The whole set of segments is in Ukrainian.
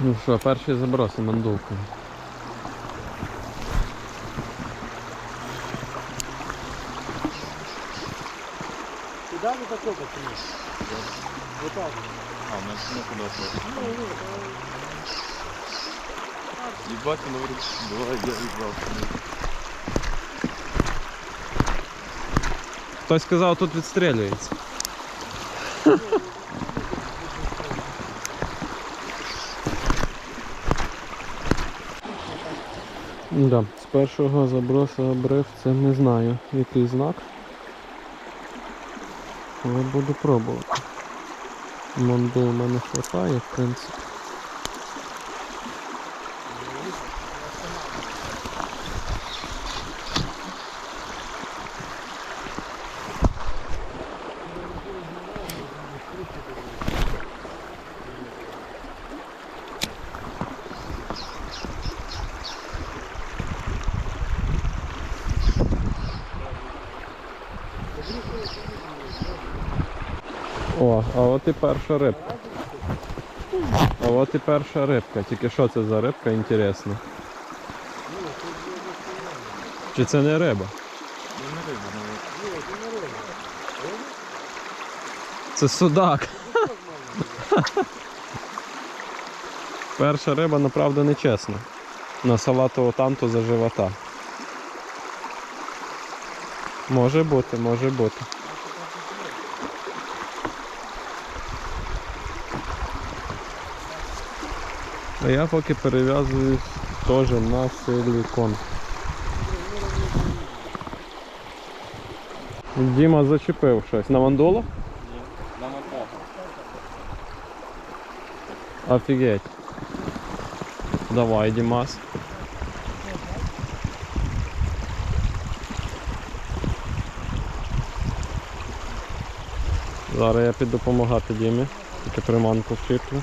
Ну що, перший заброс мандулкою. Куда вы такой пацаны? Вот так. А, ну, ну куда то? Ну, ну, Ебать, он говорит, давай я ебал. Хтось сказав, тут відстрілюється. Да, з першого забросу обрив це не знаю який знак. Але буду пробувати. Монду у мене хватає, в принципі. О, а от і перша рибка. А от і перша рибка. Тільки що це за рибка, інтересно. Чи це не риба? Це судак. Перша риба, направда, не чесна. На салатову танту за живота. Може бути, може бути. А я поки перев'язуюсь теж на силікон. Діма зачепив щось. На мандулу? На мотор. Офігеть. Давай, Дімас. Зараз я піду допомагати Дімі. Тільки приманку вчіплю.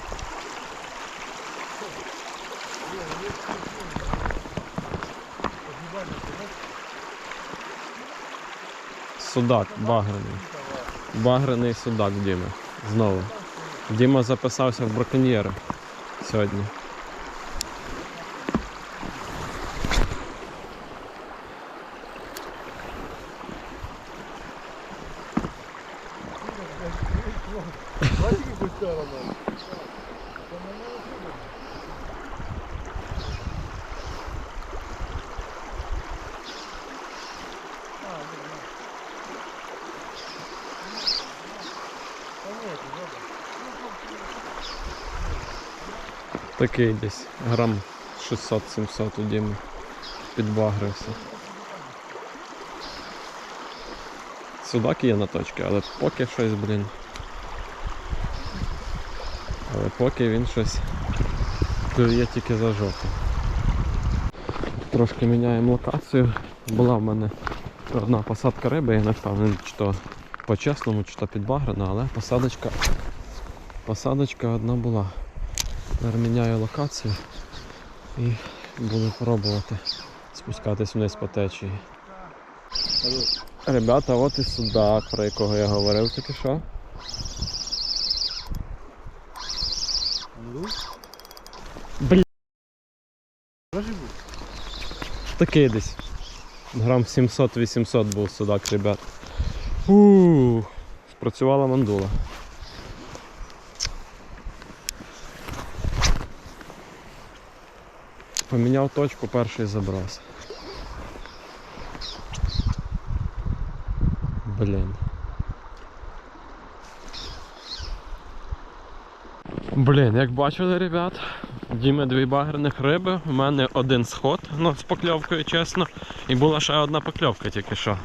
Судак, баграний. Баграний судак Діми. Знову. Діма записався в браконьєри сьогодні. Такий десь грам 600-700 у Діми підбагрився. Судак є на точці, але поки щось, блін. Але поки він щось клює тільки за жовтим. Трошки міняємо локацію. Була в мене одна посадка риби, я не впевнений, чи то по-чесному, чи то підбагрена, але посадочка, посадочка одна була. Зараз міняю локацію і буду пробувати спускатись вниз по течії. Ребята, от і судак, про якого я говорив тільки що. Такий десь. Грам 700-800 був судак, ребят. Фу, спрацювала мандула. Поміняв точку, перший заброс. Блін. Блін, як бачили, ребят, Діми дві багерних риби, у мене один сход ну, з покльовкою, чесно, і була ще одна покльовка тільки що.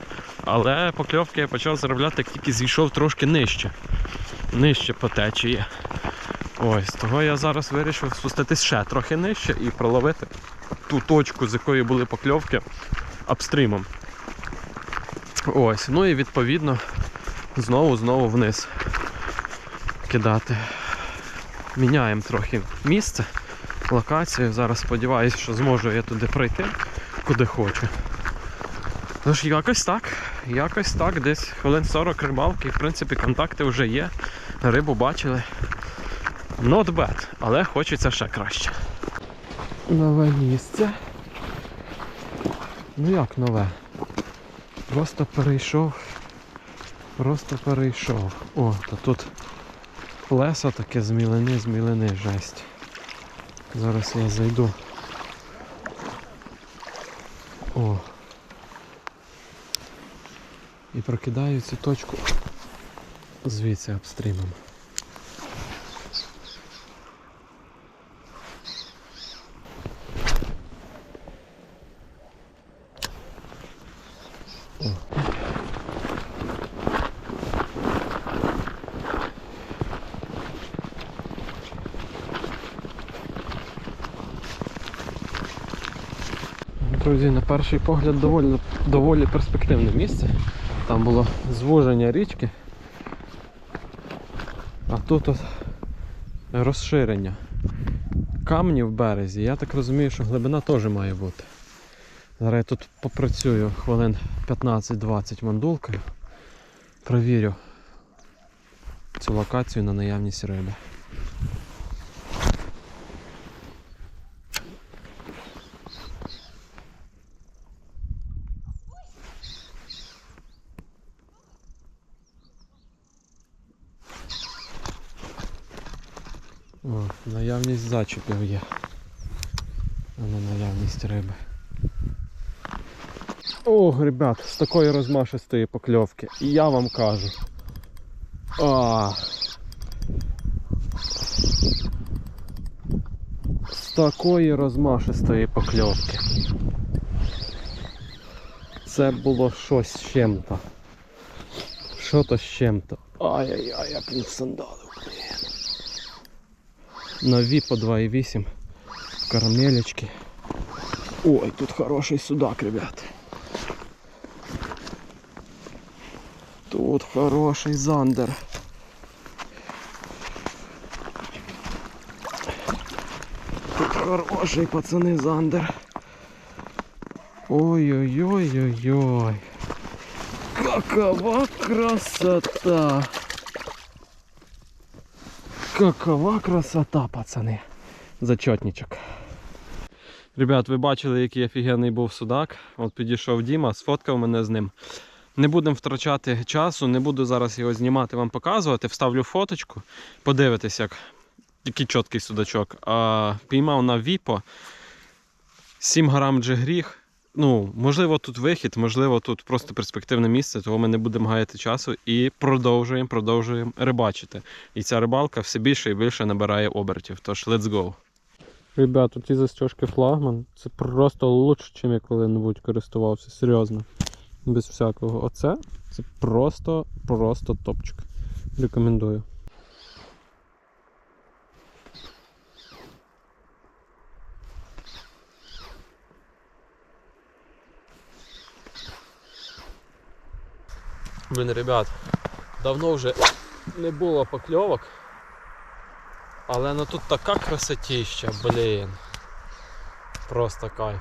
Але покльовки я почав заробляти, як тільки зійшов трошки нижче. Нижче по течії. Ось, того я зараз вирішив спуститись ще трохи нижче і проловити ту точку, з якої були покльовки апстрімом. Ось, ну і відповідно знову-знову вниз кидати. Міняємо трохи місце, локацію. Зараз сподіваюся, що зможу я туди пройти, куди хочу. Тож якось так. якось так, десь хвилин 40 рибалки, в принципі, контакти вже є. Рибу бачили. Not bad, але хочеться ще краще. Нове місце. Ну як нове? Просто перейшов. Просто перейшов. О, то тут плесо таке з мілини, з мілини, жесть. Зараз я зайду. О. І прокидаю цю точку звідси обстрімом. Друзі, на перший погляд доволі, доволі перспективне місце. Там було звуження річки. А тут от розширення. Камні в березі. Я так розумію, що глибина теж має бути. Зараз я тут попрацюю хвилин 15-20 мандулкою. Провірю цю локацію на наявність риби. О, зачепів є. А не наявність риби. Ох, ребят, з такої розмашистої покльовки. І я вам кажу. А. З такої розмашистої покльовки. Це було щось з чим-то. Що то з чим-то. Ай-яй-яй, він сандалив, блін. На ві по 2,8 карамелечки. Ой, тут хороший судак, ребят. Тут хороший зандер. Тут хороший, пацани, зандер. Ой-ой-ой-ой-ой. Какова красота! Какова красота, пацани. Зачетничок. Ребят, ви бачили, який офігенний був судак. От підійшов Діма, сфоткав мене з ним. Не будемо втрачати часу, не буду зараз його знімати, вам показувати. Вставлю фоточку, подивитись, як який чіткий судачок. А, піймав на Віпо 7 грам джигріг. Ну, можливо, тут вихід, можливо, тут просто перспективне місце, того ми не будемо гаяти часу і продовжуємо, продовжуємо рибачити. І ця рибалка все більше і більше набирає обертів. Тож, let's go. Ребята, ті застежки флагман, це просто лучше, чим я коли-небудь користувався. Серйозно. Без всякого. Оце це просто, просто топчик. Рекомендую. Блін, ребят, давно вже не було покльовок. Але ну тут така красотища, блін. Просто кайф.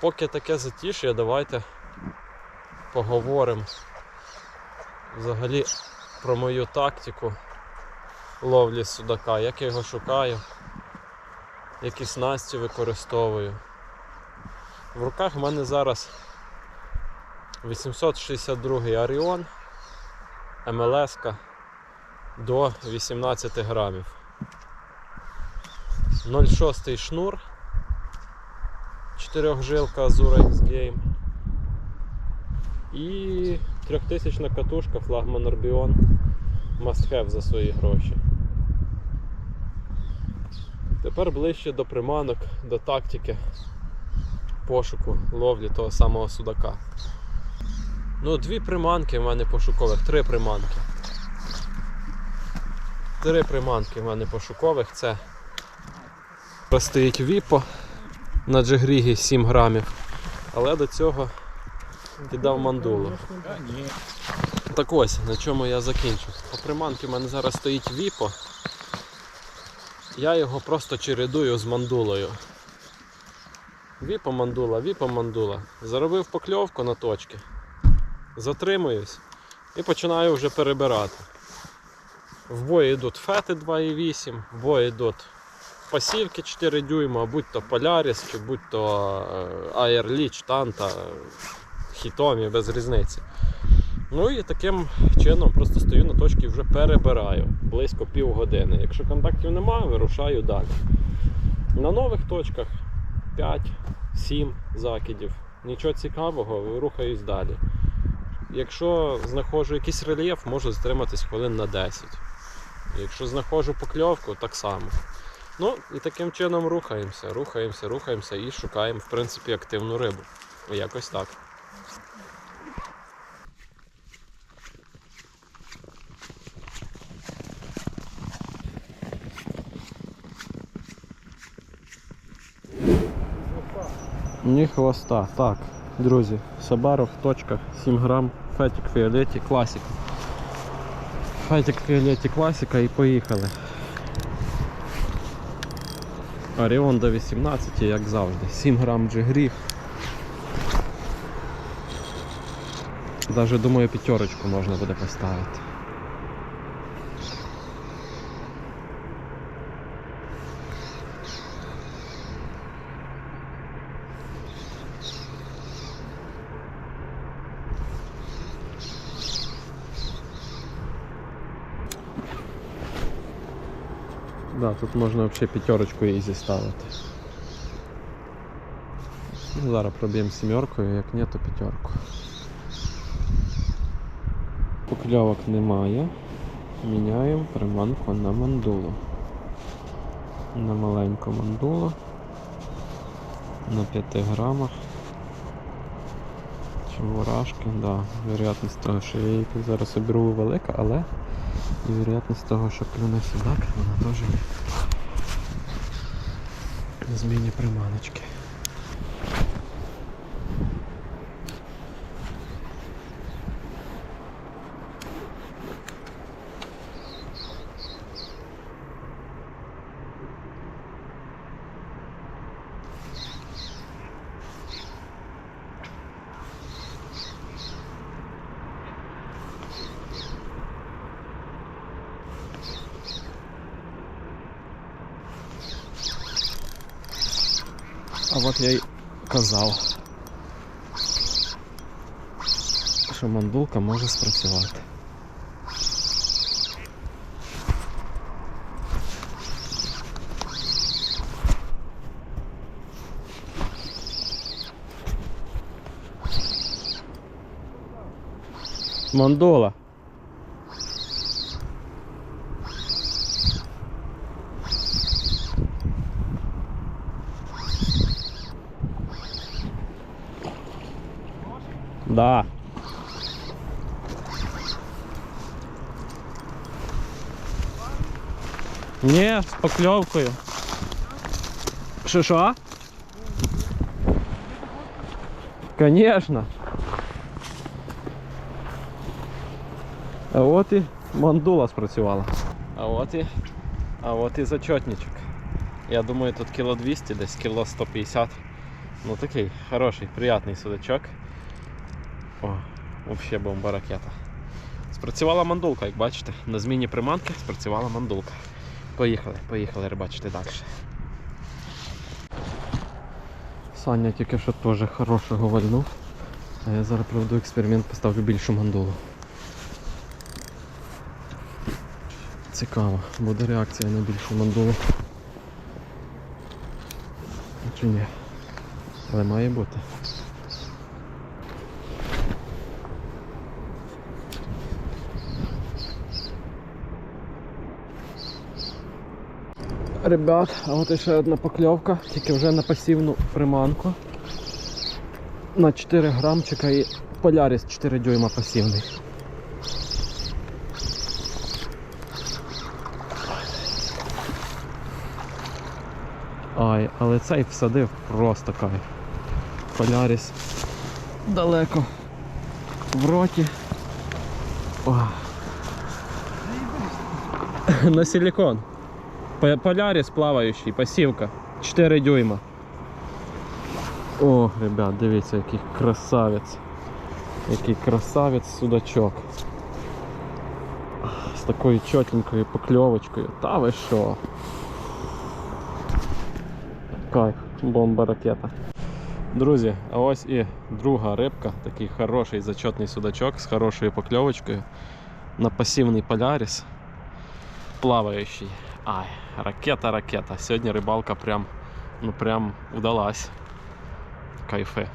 Поки таке затиш'я, давайте поговоримо взагалі про мою тактику ловлі судака, як я його шукаю, які снасті використовую. В руках в мене зараз 862 Orion МЛС до 18 грамів. 0,6 шнур. Чотирьохжилка Azura X Game. І 3000 катушка флагман Orbion Must have за свої гроші. Тепер ближче до приманок, до тактики пошуку ловлі того самого судака. Ну, дві приманки в мене пошукових, три приманки. Три приманки в мене пошукових. Це стоїть Віпо на джигрігі 7 грамів. Але до цього кидав мандулу. Так ось, на чому я закінчу. По приманки в мене зараз стоїть Віпо. Я його просто чередую з мандулою. Віпа мандула, віпа мандула. Заробив покльовку на точки. Затримуюсь і починаю вже перебирати. В бої йдуть фети 2,8, в бої йдуть пасівки 4 дюйма, будь то Polaris, чи будь то е, Air Leech, Танта, Хітомі, без різниці. Ну і таким чином просто стою на точці і вже перебираю близько півгодини. Якщо контактів немає, вирушаю далі. На нових точках 5-7 закидів. Нічого цікавого, рухаюсь далі. Якщо знаходжу якийсь рельєф, можу затриматись хвилин на 10. Якщо знаходжу покльовку, так само. Ну і таким чином рухаємося, рухаємося, рухаємося і шукаємо, в принципі, активну рибу. Якось так. Ні хвоста. Так, друзі, Сабаров, точка, 7 грам, Фетік Фіолеті класіка. Фетік Фіолеті Класіка і поїхали. Оріон до 18, як завжди. 7 грам джигрів. Навіть думаю п'ятерочку можна буде поставити. Да, тут можна взагалі п'ятерочку ізі ставити. Ну, зараз проб'ємо сімеркою, як ні, то п'ятерку. Покльовок немає. Міняємо приманку на мандулу. На маленьку мандулу. На 5 грамах. Чебурашки, да. Вероятність того, що я її зараз оберу велика, але і вероятність того, что клюне судак, вона теж є. На зміні приманочки. Я й казав, що мандулка може спрацювати. Мандола. Да. Ні, з покльовкою. Що що? Конечно. А от і мандула спрацювала. А от і. А от і зачетничок. Я думаю, тут кіло 200, десь кіло 150. Ну такий хороший, приятний судачок. О, взагалі бомба ракета. Спрацювала мандулка, як бачите. На зміні приманки спрацювала мандулка. Поїхали, поїхали рибачити далі. Саня тільки що теж хорошого вальнув. А я зараз проведу експеримент, поставлю більшу мандулу. Цікаво, буде реакція на більшу мандулу. Чи ні? Але має бути. Ребят, а от ще одна покльовка, тільки вже на пасивну приманку. На 4 грамчика і поляріс 4 дюйма пасивний. Ай, але цей всадив просто кайф. Поляріс далеко в роті. О. На силикон. Полярис плавающий, пассивка. 4 дюйма. О, ребят, дивіться, який красавець. Який красавець судачок. З такою чотенькою покльовочкою. Та ви що? Кайф, бомба ракета. Друзі, а ось і друга рибка, такий хороший зачетний судачок з хорошою покльовочкою на пасивний поляріс. Плаваючий. Ай, ракета, ракета. Сьогодні рибалка прям, ну прям удалась. Кайфи.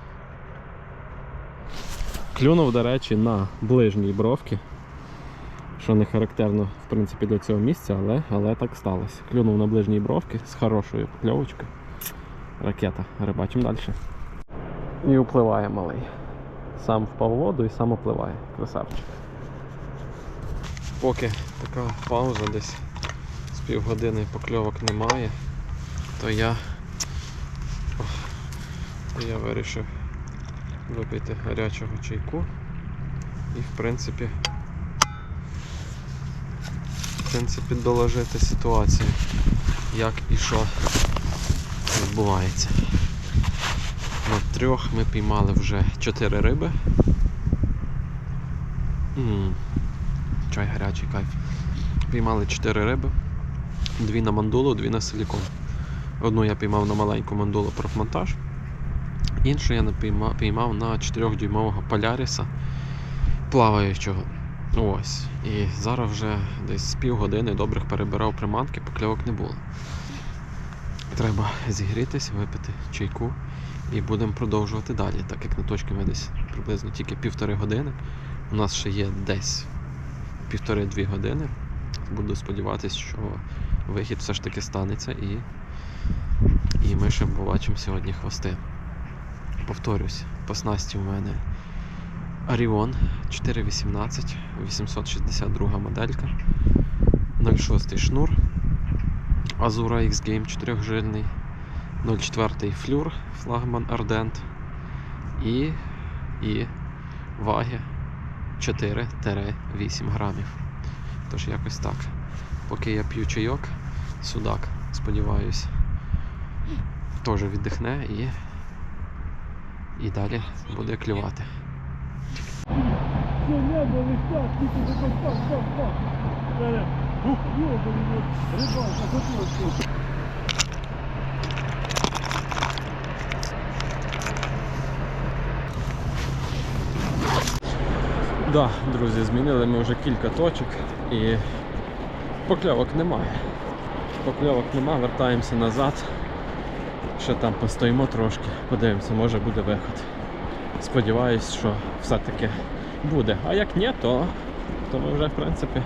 Клюнув, до речі, на ближній бровки. Що не характерно, в принципі, для цього місця, але, але так сталося. Клюнув на ближній бровки з хорошою покльовочкою. Ракета. Рибачимо далі. І впливає малий. Сам впав воду і сам опливає. Красавчик. Поки така пауза десь з півгодини покльовок немає, то я, то я вирішив випити гарячого чайку і в принципі в принципі доложити ситуацію, як і що відбувається. На трьох ми піймали вже 4 риби. М, Чай гарячий кайф. Піймали 4 риби. Дві на мандулу, дві на силікон. Одну я піймав на маленьку мандулу профмонтаж. Іншу я піймав на 4-дюймового поляріса плаваючого. Ось. І зараз вже десь з півгодини добрих перебирав приманки, покльовок не було. Треба зігрітись, випити чайку і будемо продовжувати далі, так як на точці ми десь приблизно тільки півтори години. У нас ще є десь півтори-дві години. Буду сподіватися, що вихід все ж таки станеться і, і ми ще побачимо сьогодні хвости. Повторюсь, по снасті у мене Arion 418, 862 моделька, 06 шнур, Azura X Game 4 04 флюр, флагман Ardent і, і ваги 4-8 грамів. Тож якось так. Поки я п'ю чайок, судак, сподіваюсь, теж віддихне і, і далі буде клювати. Готовься. Да, друзі, змінили ми вже кілька точок і покльовок немає. Покльовок немає, вертаємося назад. Ще там постоїмо трошки, подивимося, може буде виход. Сподіваюсь, що все-таки буде. А як ні, то, то ми вже в принципі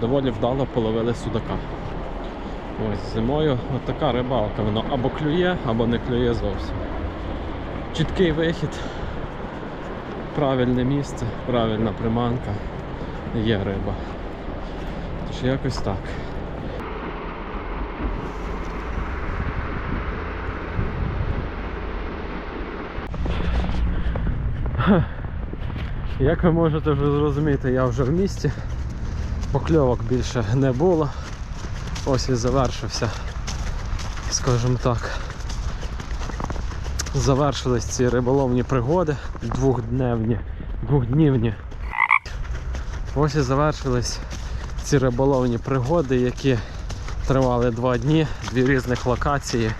доволі вдало половили судака. Ось зимою така рибалка, воно або клює, або не клює зовсім. Чіткий вихід, правильне місце, правильна приманка, є риба. Тож якось так. Як ви можете вже зрозуміти, я вже в місті. Покльовок більше не було. Ось і завершився, скажімо так. Завершились ці риболовні пригоди двохдневні, двохднівні. Ось і завершились ці риболовні пригоди, які тривали два дні, дві різних локації,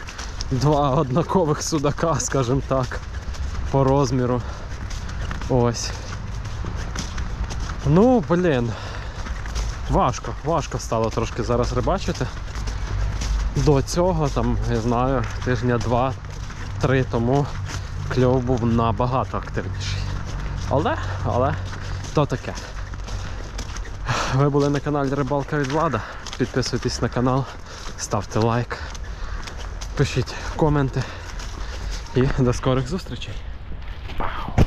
два однакових судака, скажімо так, по розміру. Ось. Ну, блін. Важко, важко стало трошки зараз рибачити. До цього, там, не знаю, тижня два-три тому кльов був набагато активніший. Але, але, то таке. Ви були на каналі Рибалка від Влада. Підписуйтесь на канал, ставте лайк, пишіть коменти і до скорих зустрічей.